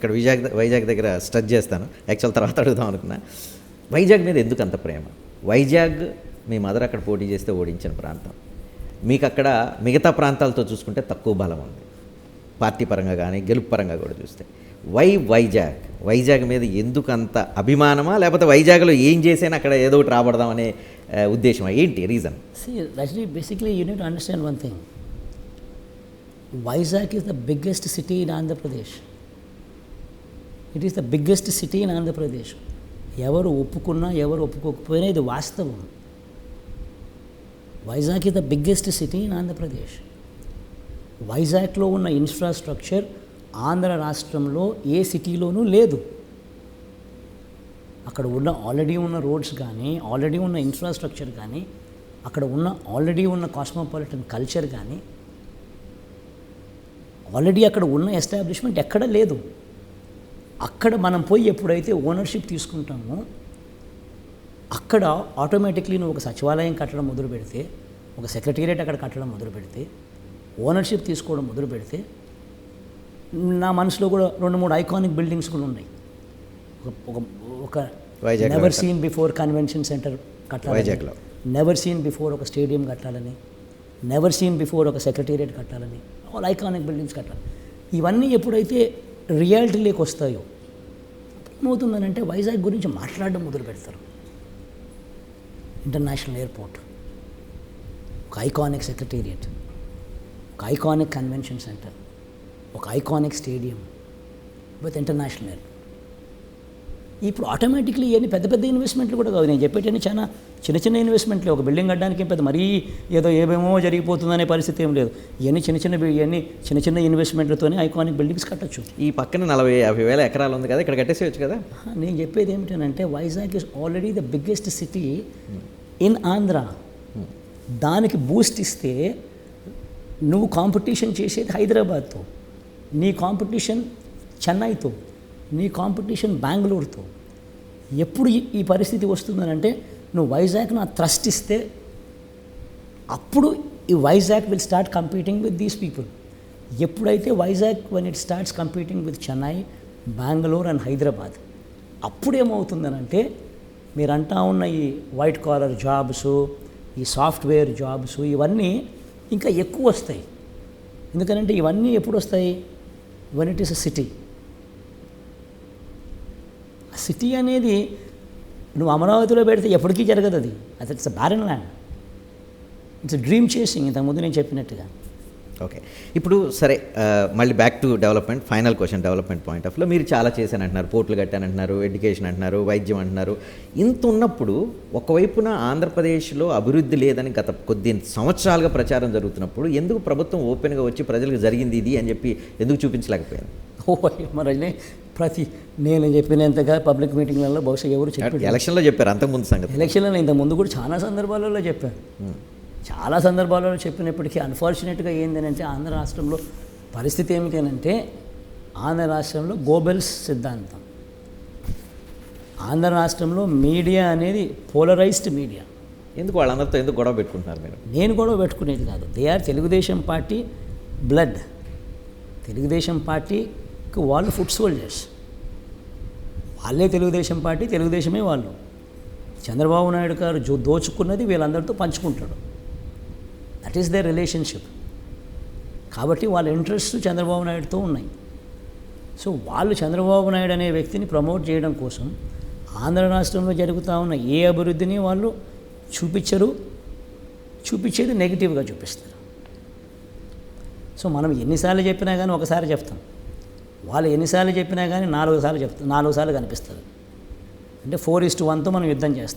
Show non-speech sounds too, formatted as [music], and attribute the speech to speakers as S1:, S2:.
S1: ఇక్కడ వైజాగ్ వైజాగ్ దగ్గర స్టచ్ చేస్తాను. యాక్చువల్ తర్వాత అడుగుదాం అనుకున్నా. వైజాగ్ మీద ఎందుకు అంత ప్రేమ? వైజాగ్ మీ మదర్ అక్కడ పోటీ చేస్తే ఓడించిన ప్రాంతం. మీకు అక్కడ మిగతా ప్రాంతాలతో చూసుకుంటే తక్కువ బలం ఉంది. పార్టీ పరంగా కానీ గెలుపు పరంగా కూడా చూస్తే. వై వైజాగ్? వైజాగ్ మీద ఎందుకు అంత అభిమానమా? లేకపోతే వైజాగ్లో ఏం చేసినా అక్కడ ఏదో ఒకటి రాబడదాం అనే ఉద్దేశమా? ఏంటి reason?
S2: See, Rajni, basically, you understand one thing Vizag thing. The biggest city biggest it is the biggest city in Andhra Pradesh ఎవరు ఒప్పుకున్నా ఎవరు ఒప్పుకోకపోయినా ఇది వాస్తవం. Vizag is the biggest city in Andhra Pradesh వైజాగ్లో ఉన్న ఇన్ఫ్రాస్ట్రక్చర్ ఆంధ్ర రాష్ట్రంలో ఏ సిటీలోనూ లేదు. అక్కడ ఉన్న ఆల్రెడీ ఉన్న రోడ్స్ కానీ ఆల్రెడీ ఉన్న ఇన్ఫ్రాస్ట్రక్చర్ కానీ అక్కడ ఉన్న ఆల్రెడీ ఉన్న కాస్మోపాలిటన్ కల్చర్ కానీ ఆల్రెడీ అక్కడ ఉన్న ఎస్టాబ్లిష్మెంట్ ఎక్కడ లేదు. అక్కడ మనం పోయి ఎప్పుడైతే ఓనర్షిప్ తీసుకుంటామో అక్కడ ఆటోమేటిక్లీ నువ్వు ఒక సచివాలయం కట్టడం మొదలు పెడితే ఒక సెక్రటేరియట్ అక్కడ కట్టడం మొదలు పెడితే ఓనర్షిప్ తీసుకోవడం మొదలు పెడితే నా మనసులో కూడా రెండు మూడు ఐకానిక్ బిల్డింగ్స్ కూడా ఉన్నాయి ఒక- ఒక never. Seen before convention centre కట్టాలి
S1: వైజాగ్లో.
S2: నెవర్ సీన్ బిఫోర్ ఒక స్టేడియం కట్టాలని నెవర్ సీన్ బిఫోర్ ఒక సెక్రటేరియట్ కట్టాలని ఆల్ ఐకానిక్ బిల్డింగ్స్ కట్టాలి ఇవన్నీ ఎప్పుడైతే రియాలిటీలోకి వస్తాయో ఏమవుతుందనంటే వైజాగ్ గురించి మాట్లాడడం మొదలు పెడతారు. International airport. ఒక ఐకానిక్ సెక్రటేరియట్. ఒక ఐకానిక్ కన్వెన్షన్ సెంటర్. ఒక iconic stadium. With international airport. ఇప్పుడు ఆటోమేటిక్లీ ఇవన్నీ పెద్ద పెద్ద ఇన్వెస్ట్మెంట్లు కూడా కాదు. నేను చెప్పేటన్ని చాలా చిన్న చిన్న ఇన్వెస్ట్మెంట్లు ఒక బిల్డింగ్ కట్టడానికి పెద్ద మరీ ఏదో ఏమేమో జరిగిపోతుందనే పరిస్థితి ఏం లేదు. ఇవన్నీ చిన్న చిన్న ఇవన్నీ చిన్న చిన్న ఇన్వెస్ట్మెంట్లతోనే ఐకానిక్ బిల్డింగ్స్ కట్టచ్చు.
S1: ఈ పక్కన నలభై యాభై వేల ఎకరాలు ఉంది కదా ఇక్కడ కట్టేసేయచ్చు కదా?
S2: నేను చెప్పేది ఏమిటంటే Vizag is already the biggest city in Andhra దానికి బూస్ట్ ఇస్తే నువ్వు కాంపిటీషన్ చేసేది హైదరాబాద్తో నీ కాంపిటీషన్ చెన్నైతో నీ కాంపిటీషన్ బెంగళూరుతో. ఎప్పుడు ఈ- ఈ పరిస్థితి వస్తుందనంటే నువ్వు వైజాగ్ నా ట్రస్ట్ ఇస్తే అప్పుడు ఈ Vizag will start competing with these people ఎప్పుడైతే Vizag one it starts competing with Chennai Bengaluru and Hyderabad అప్పుడు ఏమవుతుందనంటే మీరు అంటా ఉన్న ఈ వైట్ కాలర్ జాబ్స్ ఈ సాఫ్ట్వేర్ జాబ్స్ ఇవన్నీ ఇంకా ఎక్కువ వస్తాయి. ఎందుకంటే ఇవన్నీ ఎప్పుడు వస్తాయి? One it is a city city అనేది నువ్వు అమరావతిలో పెడితే ఎప్పటికీ జరగదు అది. అది it's barren land it's dream chasing ఇంతకుముందు నేను చెప్పినట్టుగా.
S1: ఓకే ఇప్పుడు సరే మళ్ళీ back to development final question development point ఆఫ్లో మీరు చాలా చేశాను అంటున్నారు పోర్టులు కట్టానంటున్నారు ఎడ్యుకేషన్ అంటున్నారు వైద్యం అంటున్నారు. ఇంత ఉన్నప్పుడు ఒకవైపున ఆంధ్రప్రదేశ్లో అభివృద్ధి లేదని గత కొద్ది సంవత్సరాలుగా ప్రచారం జరుగుతున్నప్పుడు ఎందుకు ప్రభుత్వం ఓపెన్గా వచ్చి ప్రజలకు జరిగింది ఇది అని చెప్పి ఎందుకు చూపించలేకపోయింది [laughs]
S2: ఓ మరి ప్రతి నేను చెప్పినంతగా పబ్లిక్ మీటింగ్లలో బహుశా ఎవరు చెప్పారు.
S1: ఎలక్షన్లో చెప్పారు అంతకుముందు సంగతి.
S2: ఎలక్షన్లలో ఇంత ముందు కూడా చాలా సందర్భాలలో చెప్పాను. చాలా సందర్భాలలో చెప్పినప్పటికీ అన్ఫార్చునేట్గా ఏంటంటే ఆంధ్ర రాష్ట్రంలో పరిస్థితి ఏమిటంటే ఆంధ్ర రాష్ట్రంలో గోబెల్స్ సిద్ధాంతం. ఆంధ్ర రాష్ట్రంలో మీడియా అనేది పోలరైజ్డ్ మీడియా.
S1: ఎందుకు వాళ్ళందరితో ఎందుకు గొడవ పెట్టుకుంటున్నారు మీరు
S2: నేను కూడా పెట్టుకునేది కాదు. They are Telugu Desam party blood Telugu Desam పార్టీకి వాళ్ళు ఫుడ్ సోల్జర్స్. వాళ్ళే తెలుగుదేశం పార్టీ తెలుగుదేశమే వాళ్ళు. చంద్రబాబు నాయుడు గారు జో దోచుకున్నది వీళ్ళందరితో పంచుకుంటాడు. దట్ ఈస్ ద రిలేషన్షిప్ కాబట్టి వాళ్ళ ఇంట్రెస్ట్ చంద్రబాబు నాయుడుతో ఉన్నాయి. సో వాళ్ళు చంద్రబాబు నాయుడు అనే వ్యక్తిని ప్రమోట్ చేయడం కోసం ఆంధ్ర రాష్ట్రంలో జరుగుతూ ఉన్న ఏ అభివృద్ధిని వాళ్ళు చూపించరు. చూపించేది నెగిటివ్గా చూపిస్తారు. సో మనం ఎన్నిసార్లు చెప్పినా కానీ ఒకసారి చెప్తాం. వాళ్ళు ఎన్నిసార్లు చెప్పినా కానీ నాలుగు సార్లు చెప్తాం నాలుగు సార్లు కనిపిస్తుంది. అంటే ఫోర్ ఇస్ టు వన్తో మనం యుద్ధం చేస్తాం.